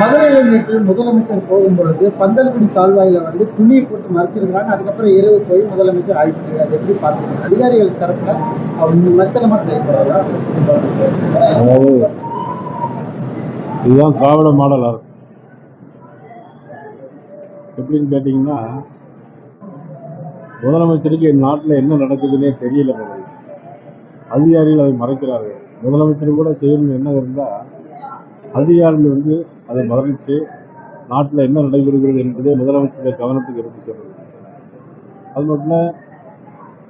மதுரையில் நேற்று முதலமைச்சர் போகும்பொழுது பந்தல்குடி கால்வாயில வந்து துணியை போட்டு மறைச்சிருக்கிறாங்க. அதுக்கப்புறம் இரவு போய் முதலமைச்சர் ஆய்வு அதை எப்படி பாத்தீங்க அதிகாரிகள் தரப்புல அவங்க மெத்தனமா செயல்படுறதா இதுதான் திராவிட மாடல் அரசு. எப்படின்னு கேட்டிங்கன்னா முதலமைச்சருக்கு நாட்டில் என்ன நடக்குதுன்னே தெரியல முதல்ல. அதிகாரிகள் அதை மறைக்கிறார்கள். முதலமைச்சர் கூட செய்யணும்னு என்ன இருந்தால் அதிகாரிகள் வந்து அதை மரணித்து நாட்டில் என்ன நடைபெறுகிறது என்பதை முதலமைச்சருடைய கவனத்துக்கு எடுத்து சொல்றது அது மட்டும்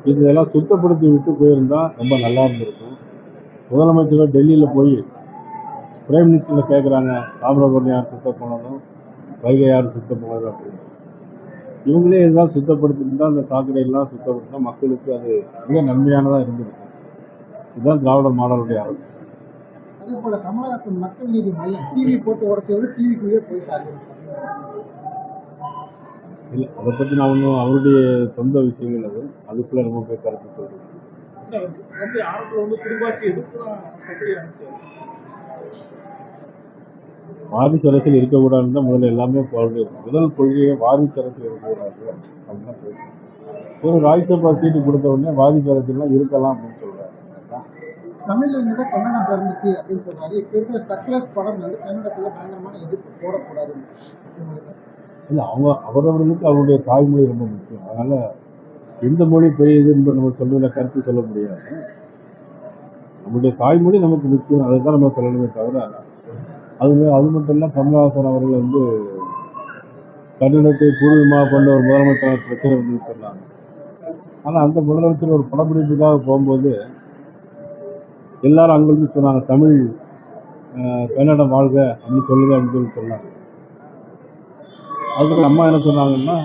இதெல்லாம் சுத்தப்படுத்தி விட்டு போயிருந்தால் ரொம்ப நல்லா இருந்திருக்கும். முதலமைச்சர் டெல்லியில் போய் பிரைம் மினிஸ்டரில் கேட்குறாங்க தாமிரபரணி யார் சுத்தம் பண்ணணும் வைகை யார் சுத்தம் பண்ணணும் அப்படின்னு. இவங்களே இதெல்லாம் சுத்தப்படுத்திருந்தால் அந்த சாக்கடையெல்லாம் சுத்தப்படுத்தினா மக்களுக்கு அது மிக நன்மையானதாக இருந்திருக்கும். இதுதான் திராவிட மாடலுடைய அரசு. அதே போல கமலஹாசன் மக்கள் நீதி மையம். டிவி போட்டு உடச்சவரு டிவிக்குள்ளேயே போயிட்டாரு. இல்லை அதை பற்றி நான் ஒன்றும் அவருடைய சொந்த விஷயங்கள் அது. அதுக்குள்ளே நம்ம போய் கருத்து சொல்கிறோம் வந்து ஆரம்பத்தில் வாரிசு அரசியல் இருக்கக்கூடாதுன்னு தான் முதல்ல எல்லாமே போகிறது முதல் கொள்கையை வாரிசு அரசியல் இருக்கக்கூடாது. அப்படின்னு ஒரு ராஜ்யசபா சீட்டு கொடுத்த உடனே வாரிசு அரசியல்லாம் இருக்கலாம் அப்படின்னு தமிழ்ல இருந்து தான் கன்னடம் பிறந்துச்சு அப்படின்னு சொன்னாரு. இப்போ இருக்கிற சக்லஸ் படம் வந்து கன்னடத்துல பயங்கரமான எதிர்ப்பு போடக்கூடாது இல்லை அவங்க அவரவர்களுக்கு அவருடைய தாய்மொழி ரொம்ப முக்கியம். அதனால் எந்த மொழி பெரியதுன்னு நம்ம சொல்லுற கருத்து சொல்ல முடியாது. நம்முடைய தாய்மொழி நமக்கு முக்கியம். அதை தான் நம்ம சொல்லணுமே தவிர அது அது மட்டும் இல்லை கமலஹாசன் அவர்கள் வந்து கன்னடத்தை பூர்வமாக கொண்ட ஒரு முதலமைச்சர் பிரச்சனை வந்து சொன்னாங்க ஆனால் அந்த முதலமைச்சர் ஒரு படப்பிடிப்புக்காக போகும்போது எல்லாரும் அங்கிருந்து சொன்னாங்க தமிழ் அஹ், கன்னடம் வாழ்க அப்படின்னு சொல்லுங்க அப்படின்னு சொல்லி சொன்னாங்க. அதுக்கப்புறம் அம்மா என்ன சொன்னாங்கன்னா